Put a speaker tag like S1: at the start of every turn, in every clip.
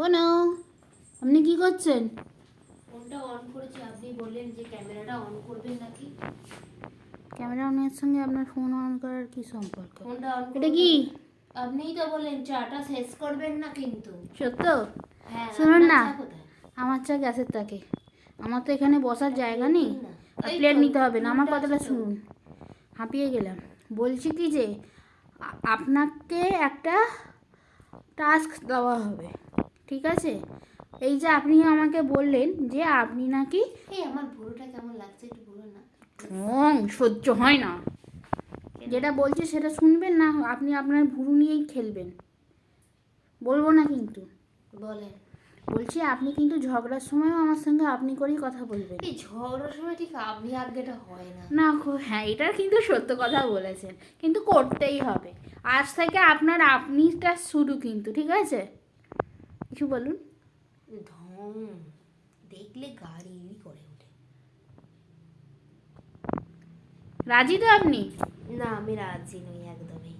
S1: বোনো আপনি কি করছেন?
S2: ফোনটা অন করেছি আপনি বললেন যে ক্যামেরাটা অন করবেন নাকি?
S1: ক্যামেরা অনের সঙ্গে আপনার ফোন অন করার কি সম্পর্ক?
S2: ফোনটা অন
S1: এটা কি?
S2: আপনিই তো বললেন চাটা শেষ করবেন না কিন্তু।
S1: সত্য?
S2: হ্যাঁ
S1: শুনুন না। আমার চা গ্যাসের তাকে। আমার তো এখানে বসার জায়গা নেই। আর প্লেট নিতে হবে না আমার কথাটা শুনুন। হাঁপিয়ে গেলাম। বলছি কি যে আপনাকে একটা টাস্ক দেওয়া হবে। ঠিক আছে? এই যে আপনি আমাকে বললেন যে আপনি নাকি
S2: এই আমার ভুরুটা কেমন লাগছে একটু বলুন না।
S1: ঢং সহ্য হয় না। যেটা বলছে সেটা শুনবেন না আপনি আপনার ভুরু নিয়েই খেলবেন। বলব না কিন্তু।
S2: বলেন।
S1: বলছি আপনি কিন্তু ঝগড়ার সময়ও আমার সঙ্গে আপনি করেই কথা বলবেন।
S2: এই ঝগড়ার সময় ঠিক আপনি আগেটা হয় না।
S1: না হ্যাঁ এটা কিন্তু সত্য কথা বলেছেন। কিন্তু করতেই হবে। আজ থেকে আপনার আপনিটা শুরু কিন্তু ঠিক আছে? কিছু বলুন।
S2: ঢং দেখলে গাড়ি করে ওঠে।
S1: রাজি তো আপনি?
S2: না আমি রাজি নই একদমই।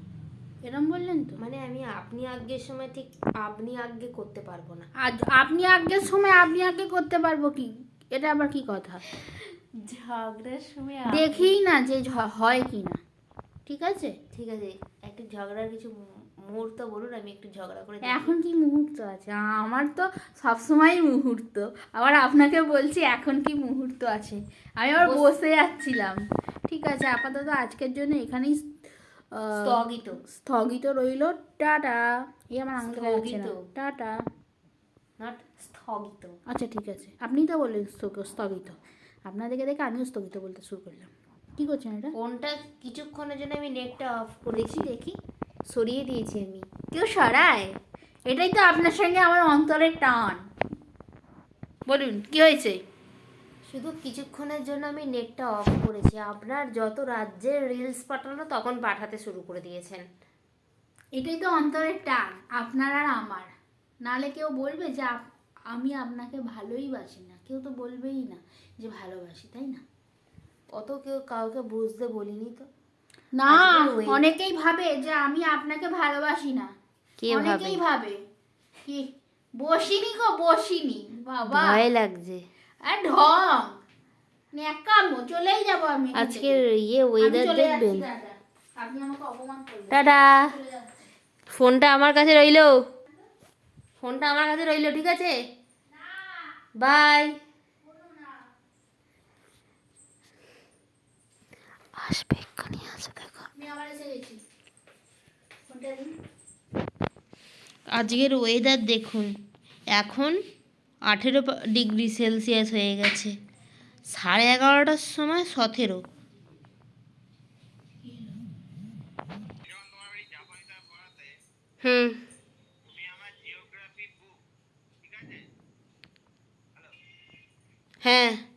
S1: এরম বললেন তো?
S2: মানে আমি আপনি আগের সময় ঠিক আপনি আগে করতে পারব না।
S1: আজ আপনি আগের সময় আপনি আগে করতে পারব কি? এটা আবার কি কথা?
S2: ঝগড়ার সময়
S1: দেখেই না যে হয় কি না ঠিক আছে?
S2: ঠিক আছে একটা ঝগড়ার কিছু মুহূর্ত বলুন আমি একটু ঝগড়া করে
S1: এখন কি মুহূর্ত আছে? আমার তো সবসময় মুহূর্ত। আবার আপনাকে বলছি এখন কি মুহূর্ত আছে? আমি আবার
S2: বসে
S1: যাচ্ছিলাম। ঠিক আছে আপাতত আজকের জন্য এখানেই
S2: স্থগিত।
S1: স্থগিত রইল। টাটা। এই আমার আঙুল দেখা যাচ্ছে না।
S2: স্থগিত।
S1: টাটা।
S2: নট স্থগিত।
S1: আচ্ছা ঠিক আছে। আপনিই তো বললেন স্থগিত। আপনাদেরকে দেখে আমিও স্থগিত বলতে শুরু করলাম। কি করছেন এটা?
S2: ফোনটা কিছুক্ষণের জন্য আমি নেটটা অফ করেছি।
S1: দেখি।
S2: সরিয়ে দিয়েছি আমি।
S1: কেউ সরায়? এটাই তো আপনার সঙ্গে আমার অন্তরের টান। বলুন কি হয়েছে?
S2: শুধু কিছুক্ষণের জন্য আমি নেটটা অফ করেছি। আপনার যত রাজ্যের রিলস পাঠানো তখন পাঠাতে শুরু করে দিয়েছেন।
S1: এটাই তো অন্তরের টান আপনার আর আমার। নালে কেউ বলবে যে আমি আপনাকে ভালোই বাসি না। কেউ তো বলবেই না যে ভালোবাসি তাই না?
S2: অত কেউ কাউকে বুঝতে বলিনি তো।
S1: না অনেকেই ভাবে যে আমি আপনাকে ভালোবাসি না।
S2: কে
S1: অনেকেই ভাবে। কি? বসিনি গো বসিনি। বাবা।
S2: ভয় লাগছে।
S1: আর ঢং। ন্যাকামো চলেই যাব আমি
S2: আজকের ইয়ে ওয়েদার দেখবেন।
S1: আপনি আমাকে অপমান করবেন।
S2: টাটা। ফোনটা আমার কাছে রইল। ফোনটা আমার কাছে রইল ঠিক আছে? বাই আসবে দেখো
S1: আমি আবার এসে গেছি ফোনটা দিন
S2: আজকের ওয়েদার দেখুন। এখন আঠেরো ডিগ্রি সেলসিয়াস হয়ে গেছে। সাড়ে এগারোটার সময় সতেরো। হুম। হ্যাঁ।